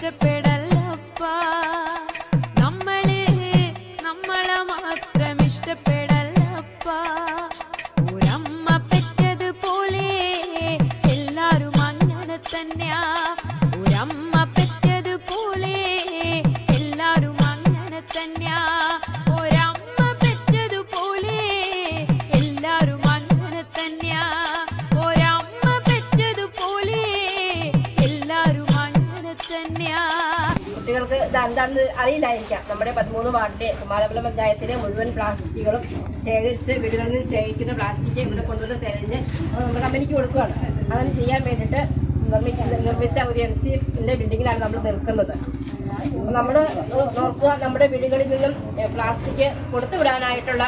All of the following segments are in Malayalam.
The depend തന്നെയാ കുട്ടികൾക്ക് ഇത് എന്താണെന്ന് അറിയില്ലായിരിക്കാം. നമ്മുടെ പതിമൂന്ന് വാർഡിലെ കുമാരപുരം പഞ്ചായത്തിലെ മുഴുവൻ പ്ലാസ്റ്റിക്കുകളും ശേഖരിച്ച് വീടുകളിൽ നിന്ന് ശേഖരിക്കുന്ന പ്ലാസ്റ്റിക് ഇവിടെ കൊണ്ടുവന്ന് തെരഞ്ഞ് നമ്മുടെ കമ്പനിക്ക് കൊടുക്കുകയാണ്. അങ്ങനെ ചെയ്യാൻ വേണ്ടിയിട്ട് നിർമ്മിക്കുന്ന നിർമ്മിച്ച ഒരു എം സി എഫിന്റെ ബിൽഡിങ്ങിലാണ് നമ്മൾ നിൽക്കുന്നത്. നമ്മൾ നോക്കുക നമ്മുടെ വീടുകളിൽ നിന്നും പ്ലാസ്റ്റിക് കൊടുത്തു വിടാനായിട്ടുള്ള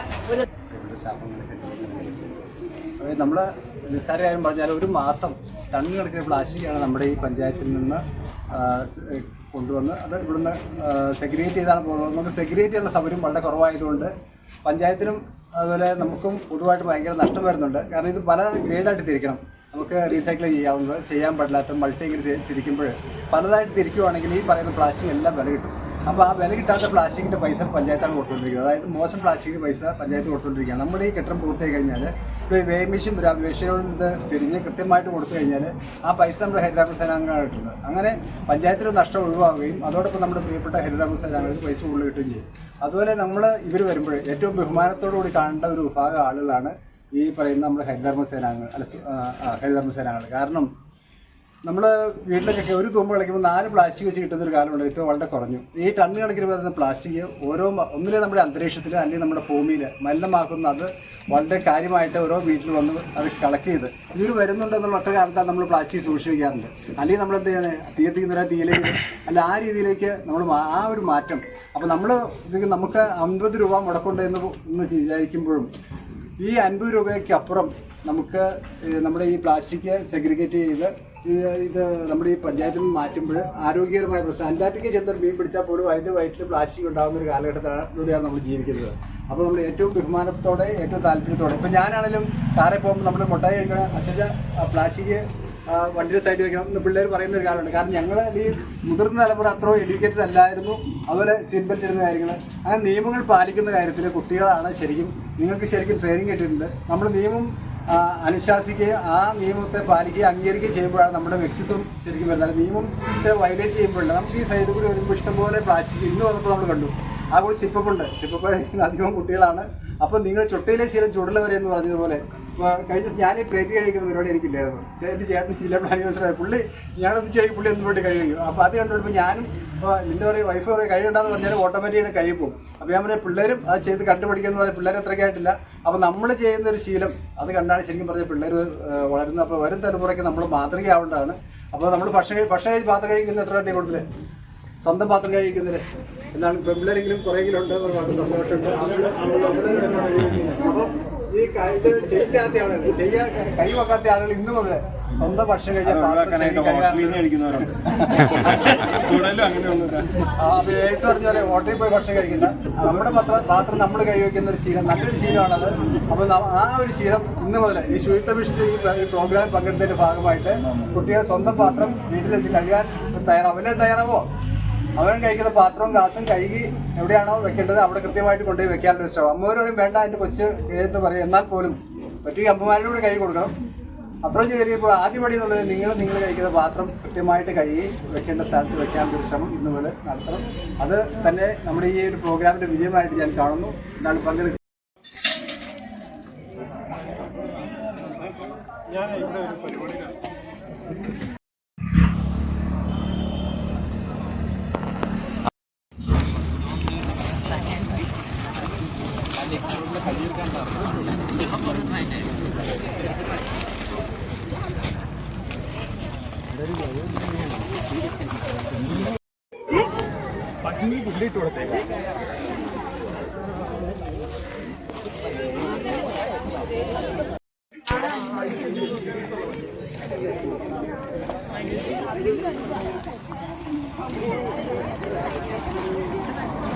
ഒരു നമ്മൾ നിസ്സാര കാര്യം പറഞ്ഞാൽ ഒരു മാസം ടൺ കണക്കിന് പ്ലാസ്റ്റിക്കാണ് നമ്മുടെ ഈ പഞ്ചായത്തിൽ നിന്ന് കൊണ്ടുവന്ന് അത് ഇവിടുന്ന് സെഗ്രിഗേറ്റ് ചെയ്താണ് പോകുന്നത്. നമുക്ക് സെഗ്രിഗേറ്റ് ചെയ്യാനുള്ള സൗകര്യം വളരെ കുറവായതുകൊണ്ട് പഞ്ചായത്തിനും അതുപോലെ നമുക്കും പൊതുവായിട്ട് ഭയങ്കര നഷ്ടം വരുന്നുണ്ട്. കാരണം ഇത് പല ഗ്രേഡായിട്ട് തിരിക്കണം. നമുക്ക് റീസൈക്കിൾ ചെയ്യാവുന്നത് ചെയ്യാൻ പാടില്ലാത്ത മൾട്ടി ഗ്രേഡ് തിരിക്കുമ്പോൾ പലതായിട്ട് തിരിക്കുവാണെങ്കിൽ ഈ പറയുന്ന പ്ലാസ്റ്റിക് എല്ലാം വില കിട്ടും. അപ്പോൾ ആ വില കിട്ടാത്ത പ്ലാസ്റ്റിക്കിന്റെ പൈസ പഞ്ചായത്താണ് കൊടുത്തുകൊണ്ടിരിക്കുന്നത് അതായത് മോശം പ്ലാസ്റ്റിക്കിന്റെ പൈസ പഞ്ചായത്ത് കൊടുത്തുകൊണ്ടിരിക്കുകയാണ് നമ്മുടെ ഈ കെട്ടിടം പൂർത്തിയായി കഴിഞ്ഞാൽ ഇപ്പോൾ വേയ് മെഷീൻ വേഷയോട് ഇത് തിരിഞ്ഞ് കൃത്യമായിട്ട് കൊടുത്തു കഴിഞ്ഞാൽ ആ പൈസ നമ്മുടെ ഹരിതാഭ സേനാംഗങ്ങളായിട്ടുണ്ട് അങ്ങനെ പഞ്ചായത്തിന് നഷ്ടം ഒഴിവാകുകയും അതോടൊപ്പം നമ്മുടെ പ്രിയപ്പെട്ട ഹരിതാഭ സേനാംഗങ്ങൾക്ക് പൈസ കൂടുതൽ കിട്ടുകയും ചെയ്യും. അതുപോലെ നമ്മൾ ഇവർ വരുമ്പോൾ ഏറ്റവും ബഹുമാനത്തോടു കൂടി കാണേണ്ട ഒരു വിഭാഗം ആളുകളാണ് ഈ പറയുന്ന നമ്മുടെ ഹരിതർമ്മ സേനാംഗങ്ങൾ അല്ല ആ, ആ, സേനാംഗങ്ങൾ. കാരണം നമ്മൾ വീട്ടിലേക്കൊക്കെ ഒരു തുമ്പ് കളിക്കുമ്പോൾ നാല് പ്ലാസ്റ്റിക് വെച്ച് കിട്ടുന്ന ഒരു കാലമുണ്ട്. ഇപ്പോൾ വളരെ കുറഞ്ഞു. ഈ ടണ്ണ് കണക്കിന് വരുന്ന പ്ലാസ്റ്റിക് ഓരോ ഒന്നിലെ നമ്മുടെ അന്തരീക്ഷത്തിൽ അല്ലെങ്കിൽ നമ്മുടെ ഭൂമിയിൽ മലിനമാക്കുന്ന അത് വളരെ കാര്യമായിട്ട് ഓരോ വീട്ടിൽ വന്ന് അത് കളക്ട് ചെയ്ത് ഇവർ വരുന്നുണ്ടെന്നുള്ള ഒറ്റ കാരണത്താണ് നമ്മൾ പ്ലാസ്റ്റിക് സൂക്ഷിക്കാറുണ്ട്. അല്ലെങ്കിൽ നമ്മൾ എന്ത് ചെയ്യുന്നത് തീയത്തിക്കുന്ന തീയിലേക്ക് അല്ല ആ രീതിയിലേക്ക് നമ്മൾ ആ ഒരു മാറ്റം. അപ്പോൾ നമ്മൾ ഇത് നമുക്ക് അൻപത് രൂപ മുടക്കുണ്ട് എന്ന് വിചാരിക്കുമ്പോഴും ഈ അൻപത് രൂപയ്ക്ക് അപ്പുറം നമുക്ക് നമ്മുടെ ഈ പ്ലാസ്റ്റിക് സെഗ്രിഗേറ്റ് ചെയ്ത് ഇത് നമ്മുടെ ഈ പഞ്ചായത്തിൽ നിന്ന് മാറ്റുമ്പോൾ ആരോഗ്യകരമായ പ്രശ്നം. അന്റാർട്ടിക്ക ചെന്നൊരു മീൻ പിടിച്ചാൽ പോലും അതിന്റെ വയറ്റിൽ പ്ലാസ്റ്റിക് ഉണ്ടാകുന്ന ഒരു കാലഘട്ടത്തിലൂടെയാണ് നമ്മൾ ജീവിക്കുന്നത്. അപ്പോൾ നമ്മൾ ഏറ്റവും ബഹുമാനത്തോടെ ഏറ്റവും താല്പര്യത്തോടെ ഇപ്പം ഞാനാണെങ്കിലും കാറെ പോകുമ്പോൾ നമ്മൾ മുട്ടായി കഴിക്കണം അച്ഛച്ച പ്ലാസ്റ്റിക് വണ്ടിയുടെ സൈഡിൽ വെക്കണം എന്ന് പിള്ളേർ പറയുന്ന ഒരു കാലമുണ്ട്. കാരണം ഞങ്ങൾ ഈ മുതിർന്ന തലമുറ അത്ര എഡ്യൂക്കേറ്റഡ് അല്ലായിരുന്നു. അതുപോലെ സീറ്റ് ബെൽറ്റ് ഇടുന്ന കാര്യങ്ങൾ അങ്ങനെ നിയമങ്ങൾ പാലിക്കുന്ന കാര്യത്തിൽ കുട്ടികളാണ് ശരിക്കും നിങ്ങൾക്ക് ശരിക്കും ട്രെയിനിങ് കിട്ടിയിട്ടുണ്ട്. നമ്മൾ നിയമം അനുശാസിക്കുകയും ആ നിയമത്തെ പാലിക്കുകയും അംഗീകരിക്കുകയും ചെയ്യുമ്പോഴാണ് നമ്മുടെ വ്യക്തിത്വം ശരിക്കും വരുന്നത്. നിയമത്തെ വയലേറ്റ് ചെയ്യുമ്പോഴല്ല നമുക്ക് ഈ സൈഡിൽ കൂടി വരുമ്പോൾ ഇഷ്ടംപോലെ പ്ലാസ്റ്റിക് ഇന്ന് വന്നപ്പോൾ നമ്മൾ കണ്ടു. ആ കൂടി സിപ്പപ്പ് ഉണ്ട് സിപ്പപ്പ് അധികം കുട്ടികളാണ്. അപ്പോൾ നിങ്ങൾ ചുട്ടയിലെ ശീലം ചുടലവരെ എന്ന് പറഞ്ഞതുപോലെ കഴിഞ്ഞ ഞാൻ ഈ പ്ലേറ്റ് കഴിക്കുന്ന പരിപാടി എനിക്കില്ലായിരുന്നു. ചേട്ടൻ ചേട്ടൻ ജില്ലാ പ്ലാനിംഗ് പുള്ളി ഞാനൊന്ന് ചെയ്യും പുള്ളി ഒന്നും പോയിട്ട് കഴിയും അപ്പോൾ അത് കണ്ടുകൊണ്ട് ഞാനും നിന്റെ പറയും വൈഫ് പറയും കഴിയുണ്ടാന്ന് പറഞ്ഞാൽ ഓട്ടോമാറ്റിക്കാണ് കഴിയും അപ്പോൾ ഞാൻ പറയാം പിള്ളേരും അത് ചെയ്ത് കണ്ടുപിടിക്കുന്ന പറയാം പിള്ളേർ അത്രയ്ക്ക് ആയിട്ടില്ല. അപ്പോൾ നമ്മൾ ചെയ്യുന്ന ഒരു ശീലം അത് കണ്ടാണ് ശരിക്കും പറഞ്ഞാൽ പിള്ളേർ വളരുന്നത്. അപ്പോൾ വരും തലമുറയ്ക്ക് നമ്മൾ മാതൃകയാവേണ്ടതാണ് അപ്പോൾ നമ്മൾ ഭക്ഷണം ഭക്ഷണം കഴിച്ച് പാത്രം കഴിക്കുന്ന എത്ര വണ്ടി കൊടുത്തില്ലേ? സ്വന്തം പാത്രം കഴിക്കുന്നതിന് എന്താണ് പെമ്പിളരെങ്കിലും കുറെയെങ്കിലും ഉണ്ട് ഒരുപാട് പറഞ്ഞാൽ സന്തോഷമുണ്ട്. അപ്പം ഈ കഴിഞ്ഞ ചെയ്യാത്ത ആളുകൾ ചെയ്യാൻ കൈവക്കാത്ത ആളുകൾ ഇന്ന് മുതലേ സ്വന്തം ഭക്ഷണം അത് പറഞ്ഞ പോലെ ഹോട്ടലിൽ പോയി ഭക്ഷണം കഴിക്കുന്ന നമ്മുടെ പത്രം പാത്രം നമ്മൾ കഴിവെക്കുന്ന ഒരു ശീലം നല്ലൊരു ശീലമാണത്. അപ്പൊ ആ ഒരു ശീലം ഇന്ന് മുതൽ ഈ ശുചിത്വ മിഷന്റെ ഈ പ്രോഗ്രാം പങ്കെടുത്തതിന്റെ ഭാഗമായിട്ട് കുട്ടികൾ സ്വന്തം പാത്രം വീട്ടിൽ വെച്ച് കഴുകാൻ തയ്യാറാവും അവനെ തയ്യാറാവോ? അവൻ കഴിക്കുന്ന പാത്രവും ഗ്ലാസും കഴുകി എവിടെയാണോ വെക്കേണ്ടത് അവിടെ കൃത്യമായിട്ട് കൊണ്ടുപോയി വെക്കാനുള്ള ശ്രമം അമ്മമാരോടും വേണ്ട എന്റെ കൊച്ച് എന്ന് പറയും. എന്നാൽ പോലും മറ്റു അമ്മമാരോട് കഴുകി കൊടുക്കണം. അപ്രോച്ച് കയറിയപ്പോൾ ആദ്യപടി എന്നുള്ളത് നിങ്ങൾ നിങ്ങൾ കഴിക്കുന്ന പാത്രം കൃത്യമായിട്ട് കഴുകി വെക്കേണ്ട സ്ഥലത്ത് വെക്കാനുള്ള ശ്രമം ഇന്ന് മുതൽ നടത്തണം. അത് തന്നെ നമ്മുടെ ഈ ഒരു പ്രോഗ്രാമിന്റെ വിജയമായിട്ട് ഞാൻ കാണുന്നു. എന്താണ് പങ്കെടുക്കുന്നത് ഞാൻ ഇവിടെ ഒരു പരിപാടിയിലാണ്. कुठली तोडते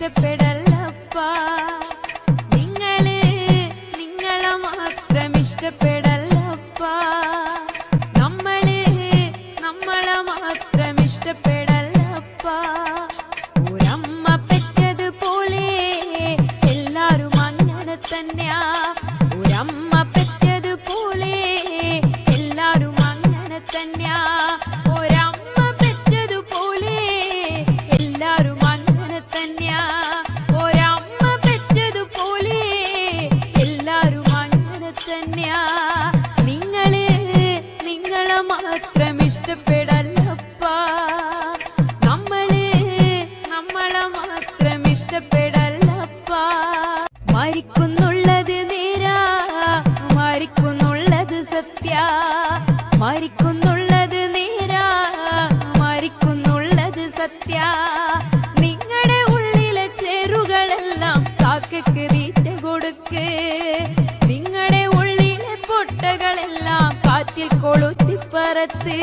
se espera. സത്യ നിങ്ങളുടെ ഉള്ളിലെ ചെറുകളെല്ലാം കാക്കയ്ക്ക് തീറ്റ കൊടുക്കേ. നിങ്ങളുടെ ഉള്ളിലെ പൊട്ടകളെല്ലാം കാറ്റിൽ കൊളുത്തി പറത്തേ.